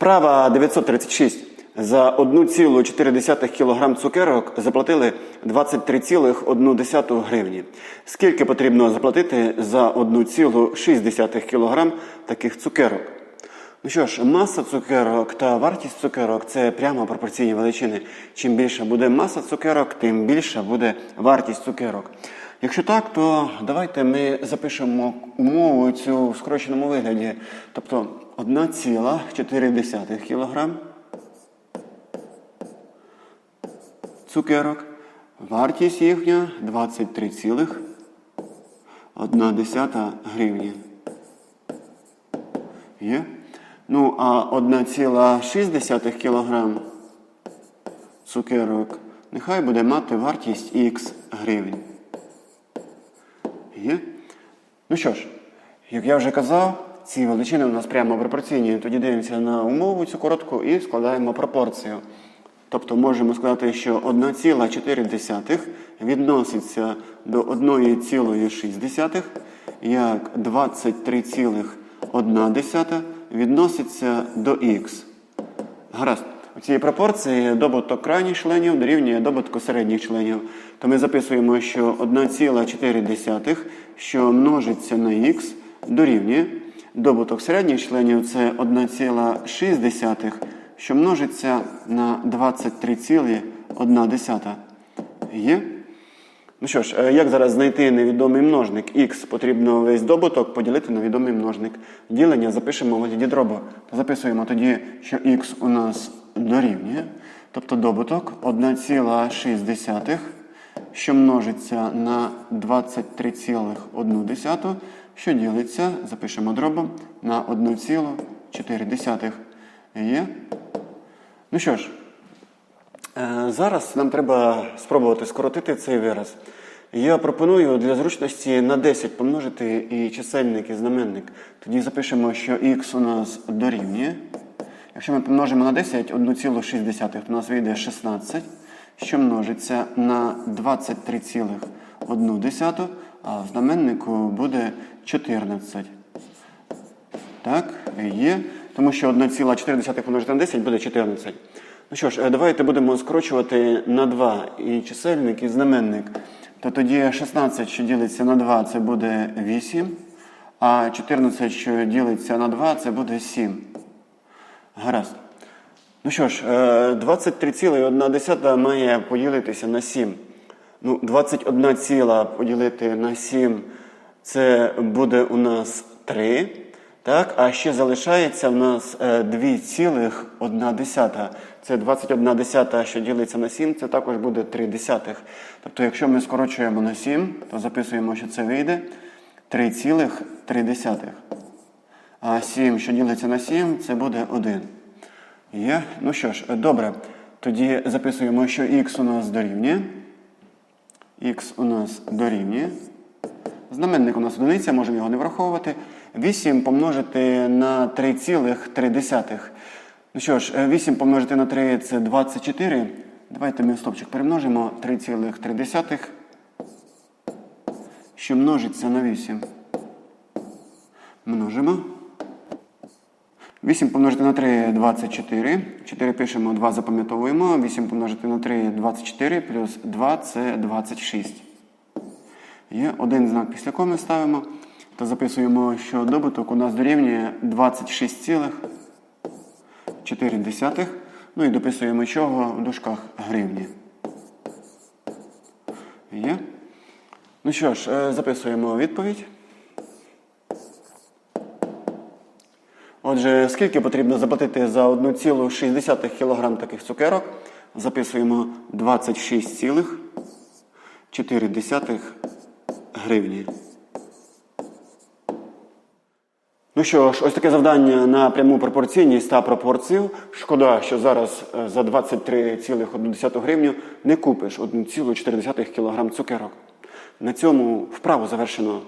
Вправа 936. За 1,4 кг цукерок заплатили 23,1 гривні. Скільки потрібно заплатити за 1,6 кг таких цукерок? Ну що ж, маса цукерок та вартість цукерок це прямо пропорційні величини. Чим більша буде маса цукерок, тим більша буде вартість цукерок. Якщо так, то давайте ми запишемо умову цю в скороченому вигляді. Тобто 1,4 кг цукерок. Вартість їхня 23,1 гривні. Є? Ну, а 1,6 кг цукерок нехай буде мати вартість х гривень. Є? Ну що ж, як я вже казав, ці величини у нас прямо пропорційні. Тоді дивимося на умову цю коротку і складаємо пропорцію. Тобто можемо сказати, що 1,4 відноситься до 1,6, як 23,1 відноситься до х. Гаразд. У цій пропорції добуток крайніх членів дорівнює добутку середніх членів. То ми записуємо, що 1,4, що множиться на х, дорівнює. Добуток середніх членів це 1,6, що множиться на 23,1. Є? Ну що ж, е, як зараз знайти невідомий множник? Х потрібно весь добуток поділити на відомий множник. Ділення запишемо в вигляді дробу. Записуємо тоді, що х у нас дорівнює. Тобто добуток 1,6, що множиться на 23,1, що ділиться, запишемо дробом, на 1,4. Є? Ну що ж, Е, Зараз нам треба спробувати скоротити цей вираз. Я пропоную для зручності на 10 помножити і чисельник, і знаменник. Тоді запишемо, що х у нас дорівнює. Якщо ми помножимо на 10 1,6, то у нас вийде 16, що множиться на 23,1, а в знаменнику буде 14. Так, є. Тому що 1,4 помножити на 10 буде 14. Ну що ж, е, давайте будемо скорочувати на 2 і чисельник, і знаменник. То тоді 16, що ділиться на 2, це буде 8. А 14, що ділиться на 2, це буде 7. Гаразд. Ну що ж, е, 23,1 має поділитися на 7. Ну, 21 ціла поділити на 7, це буде у нас 3. Так, а ще залишається в нас е, 2,1. Це 21 десята, що ділиться на 7, це також буде 3 десятих. Тобто, якщо ми скорочуємо на 7, то записуємо, що це вийде 3,3. А 7, що ділиться на 7, це буде 1. Є? Ну що ж, добре. Тоді записуємо, що х у нас дорівнює. Х у нас дорівнює. Знаменник у нас одиниця, можемо його не враховувати. 8 помножити на 3,3. Ну що ж, 8 помножити на 3 це 24. Давайте ми стопчик перемножимо 3,3, що множиться на 8. Множимо. 8 помножити на 3 24. 4 пишемо, 2 запам'ятовуємо. 8 помножити на 3 24, плюс 2 це 26. Є один знак після коми ставимо. То записуємо, що добуток у нас дорівнює 26,4. Ну і дописуємо чого в дужках гривні. Є. Ну що ж, е, записуємо відповідь. Отже, скільки потрібно заплатити за 1,6 кг таких цукерок? Записуємо 26,4 гривні. Ну що ж, ось таке завдання на пряму пропорційність та пропорцію. Шкода, що зараз е, за 23,1 гривню не купиш 1,4 кг цукерок. На цьому вправу завершено.